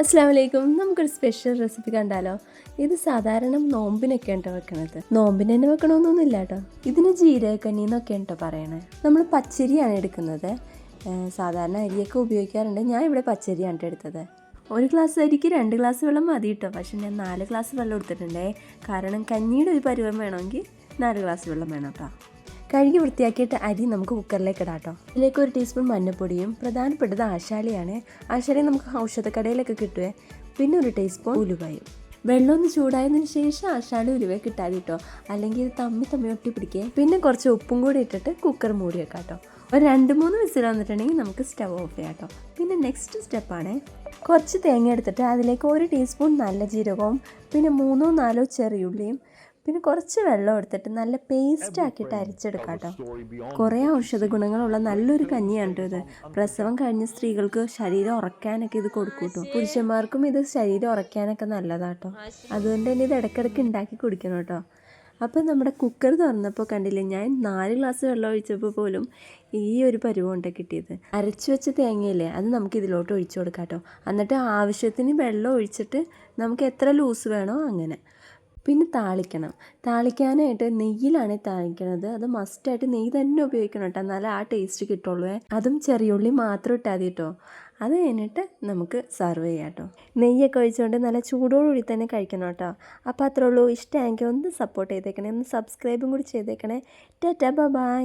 അസ്സാം വലൈക്കും നമുക്കൊരു സ്പെഷ്യൽ റെസിപ്പി കണ്ടാലോ? ഇത് സാധാരണ നോമ്പിനൊക്കെ ഉണ്ടോ വെക്കണത്? നോമ്പിന് തന്നെ വെക്കണമെന്നൊന്നുമില്ല കേട്ടോ ഇതിന് ജീരകക്കഞ്ഞി എന്നൊക്കെ ഉണ്ടോ പറയണേ? നമ്മൾ പച്ചരിയാണ് എടുക്കുന്നത്. സാധാരണ അരിയൊക്കെ ഉപയോഗിക്കാറുണ്ട്. ഞാൻ ഇവിടെ പച്ചരിയാണ് എടുത്തത്. ഒരു ഗ്ലാസ് അരിക്ക് രണ്ട് ഗ്ലാസ് വെള്ളം മതി കേട്ടോ പക്ഷെ ഞാൻ നാല് ഗ്ലാസ് വെള്ളം എടുത്തിട്ടുണ്ടേ. കാരണം കഞ്ഞിയുടെ ഒരു പരുവം വേണമെങ്കിൽ നാല് ഗ്ലാസ് വെള്ളം വേണം കേട്ടോ കഴുകി വൃത്തിയാക്കിയിട്ട് അരി നമുക്ക് കുക്കറിലേക്ക് ഇടാം കേട്ടോ ഒരു ടീസ്പൂൺ മഞ്ഞൾപ്പൊടിയും പ്രധാനപ്പെട്ടത് ആശാലിയാണ് ആശാലി നമുക്ക് ഔഷധക്കടയിലൊക്കെ കിട്ടുവേ. പിന്നെ ഒരു ടീസ്പൂൺ ഉലുവയും. വെള്ളം ഒന്ന് ചൂടായതിന് ശേഷം ആശാലി ഉലുവ കിട്ടാതെ കേട്ടോ അല്ലെങ്കിൽ തമ്മി തമ്മി ഒട്ടി പിടിക്കേ പിന്നെ കുറച്ച് ഉപ്പും കൂടി ഇട്ടിട്ട് കുക്കർ മൂടി വെക്കാം കേട്ടോ ഒരു രണ്ട് മൂന്ന് വിസിൽ വന്നിട്ടുണ്ടെങ്കിൽ നമുക്ക് സ്റ്റവ് ഓഫ് ചെയ്യാം കേട്ടോ പിന്നെ നെക്സ്റ്റ് സ്റ്റെപ്പാണ് കുറച്ച് തേങ്ങ എടുത്തിട്ട് അതിലേക്ക് ഒരു ടീസ്പൂൺ നല്ല ജീരകവും പിന്നെ മൂന്നോ നാലോ ചെറിയുള്ളിയും പിന്നെ കുറച്ച് വെള്ളം എടുത്തിട്ട് നല്ല പേസ്റ്റ് ആക്കിയിട്ട് അരിച്ചെടുക്കാം കേട്ടോ. കുറേ ഔഷധ ഗുണങ്ങളുള്ള നല്ലൊരു കഞ്ഞിയാണ് ഇത്. പ്രസവം കഴിഞ്ഞ സ്ത്രീകൾക്ക് ശരീരം ഉറക്കാനൊക്കെ ഇത് കൊടുക്കൂട്ടോ കേട്ടോ. പുരുഷന്മാർക്കും ഇത് ശരീരം ഉറക്കാനൊക്കെ നല്ലതാട്ടോ അതുകൊണ്ട് തന്നെ ഇത് ഇടയ്ക്കിടയ്ക്ക് ഉണ്ടാക്കി കുടിക്കണം കേട്ടോ. അപ്പം നമ്മുടെ കുക്കർ തുറന്നപ്പോൾ കണ്ടില്ലേ ഞാൻ നാല് ഗ്ലാസ് വെള്ളം ഒഴിച്ചപ്പോൾ പോലും ഈ ഒരു പരുവമുണ്ട് കിട്ടിയത്. അരച്ചു വെച്ച തേങ്ങയില്ലേ അത് നമുക്ക് ഇതിലോട്ട് ഒഴിച്ചു കൊടുക്കാം കേട്ടോ. എന്നിട്ട് ആവശ്യത്തിന് വെള്ളം ഒഴിച്ചിട്ട് നമുക്ക് എത്ര ലൂസ് വേണോ അങ്ങനെ. പിന്നെ താളിക്കണം. താളിക്കാനായിട്ട് നെയ്യിലാണ് താളിക്കണത്. അത് മസ്റ്റായിട്ട് നെയ്യ് തന്നെ ഉപയോഗിക്കണം കേട്ടോ എന്നാലേ ആ ടേസ്റ്റ് കിട്ടുള്ളൂ. അതും ചെറിയുള്ളി മാത്രം ഇട്ടാൽ കേട്ടോ അത് കഴിഞ്ഞിട്ട് നമുക്ക് സെർവ് ചെയ്യാം കേട്ടോ നെയ്യൊക്കെ ഒഴിച്ചുകൊണ്ട് നല്ല ചൂടോടുകൂടി തന്നെ കഴിക്കണം കേട്ടോ അപ്പോൾ അത്രേ ഉള്ളൂ. ഇഷ്ടമെങ്കിൽ ഒന്ന് സപ്പോർട്ട് ചെയ്തേക്കണേ. ഒന്ന് സബ്സ്ക്രൈബും കൂടി ചെയ്തേക്കണേ. Tata bye